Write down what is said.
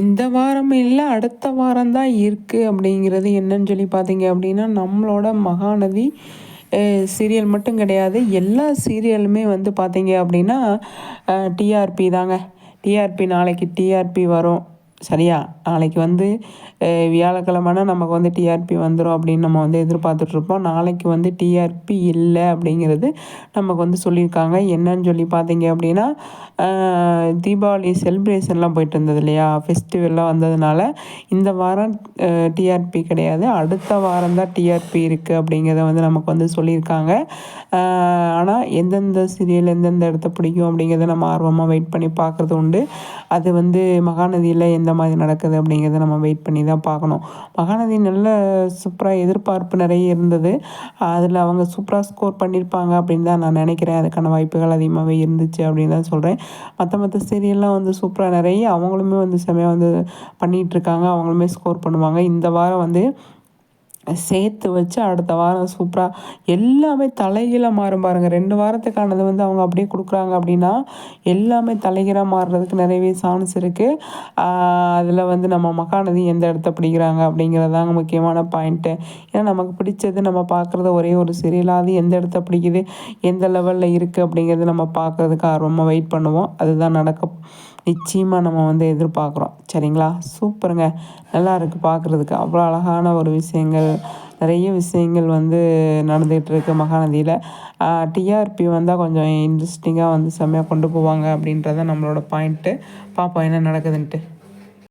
இந்த வாரம் இல்லை அடுத்த வாரம் தான் இருக்குது அப்படிங்கிறது என்னன்னு சொல்லி பார்த்தீங்க அப்படின்னா நம்மளோட மகாநதி சீரியல் மட்டும் கிடையாது. எல்லா சீரியலுமே வந்து பார்த்தீங்க அப்படின்னா டிஆர்பி தாங்க. டிஆர்பி நாளைக்கு டிஆர்பி வரும். சரியா? நாளைக்கு வந்து வியாழக்கிழமைனா நமக்கு வந்து டிஆர்பி வந்துடும் அப்படின்னு நம்ம வந்து எதிர்பார்த்துட்ருப்போம். நாளைக்கு வந்து டிஆர்பி இல்லை அப்படிங்கிறது நமக்கு வந்து சொல்லியிருக்காங்க. என்னன்னு சொல்லி பார்த்தீங்க அப்படின்னா தீபாவளி செலிப்ரேஷன்லாம் போயிட்டு இருந்தது இல்லையா ஃபெஸ்டிவல்லாம் வந்ததுனால இந்த வாரம் டிஆர்பி கிடையாது. அடுத்த வாரம் தான் டிஆர்பி இருக்குது அப்படிங்கிறத வந்து நமக்கு வந்து சொல்லியிருக்காங்க. ஆனால் எந்தெந்த சீரியல் எந்தெந்த இடத்த பிடிக்கும் அப்படிங்கிறத நம்ம ஆர்வமாக வெயிட் பண்ணி பார்க்குறது உண்டு. அது வந்து மகாநதியில் எந்த மாதிரி நடக்குது அப்படிங்கிறத நம்ம வெயிட் பண்ணி தான் பார்க்கணும். மகாநதி நல்ல சூப்பராக எதிர்பார்ப்பு நிறைய இருந்தது. அதில் அவங்க சூப்பராக ஸ்கோர் பண்ணியிருப்பாங்க அப்படின்னு தான் நான் நினைக்கிறேன். அதுக்கான வாய்ப்புகள் அதிகமாகவே இருந்துச்சு அப்படின்னு தான் சொல்கிறேன் மற்ற மற்ற சீரியல்லாம் வந்து சூப்பராக நிறைய அவங்களுமே வந்து செமையாக வந்து பண்ணிகிட்ருக்காங்க அவங்களுமே ஸ்கோர் பண்ணுவாங்க. இந்த வாரம் வந்து சேர்த்து வச்சு அடுத்த வாரம் சூப்பராக எல்லாமே தலைகீழாக மாறும் பாருங்கள் ரெண்டு வாரத்துக்கானது வந்து அவங்க அப்படியே கொடுக்குறாங்க அப்படின்னா எல்லாமே தலைகீழாக மாறுறதுக்கு நிறையவே சான்ஸ் இருக்குது அதில் வந்து நம்ம மகாநதி எந்த இடத்த பிடிக்கிறாங்க அப்படிங்கிறதாங்க முக்கியமான பாயிண்ட்டு ஏன்னா நமக்கு பிடிச்சது நம்ம பார்க்குறது ஒரே ஒரு சீரியலாக அது எந்த இடத்த பிடிக்குது எந்த லெவலில் இருக்குது அப்படிங்கிறது நம்ம பார்க்குறதுக்கு ஆர்வமாக வெயிட் பண்ணுவோம். அதுதான் நடக்கும். நிச்சயமாக நம்ம வந்து எதிர்பார்க்குறோம். சரிங்களா? சூப்பருங்க. நல்லா இருக்குது பார்க்குறதுக்கு. அவ்வளோ அழகான ஒரு விஷயங்கள். நிறைய விஷயங்கள் வந்து நடந்துகிட்ருக்கு மகாநதியில். டிஆர்பி வந்தால் கொஞ்சம் இன்ட்ரெஸ்டிங்காக வந்து செம்மையாக கொண்டு போவாங்க அப்படின்றத நம்மளோட பாயிண்ட்டு பார்ப்போம் என்ன நடக்குதுன்ட்டு.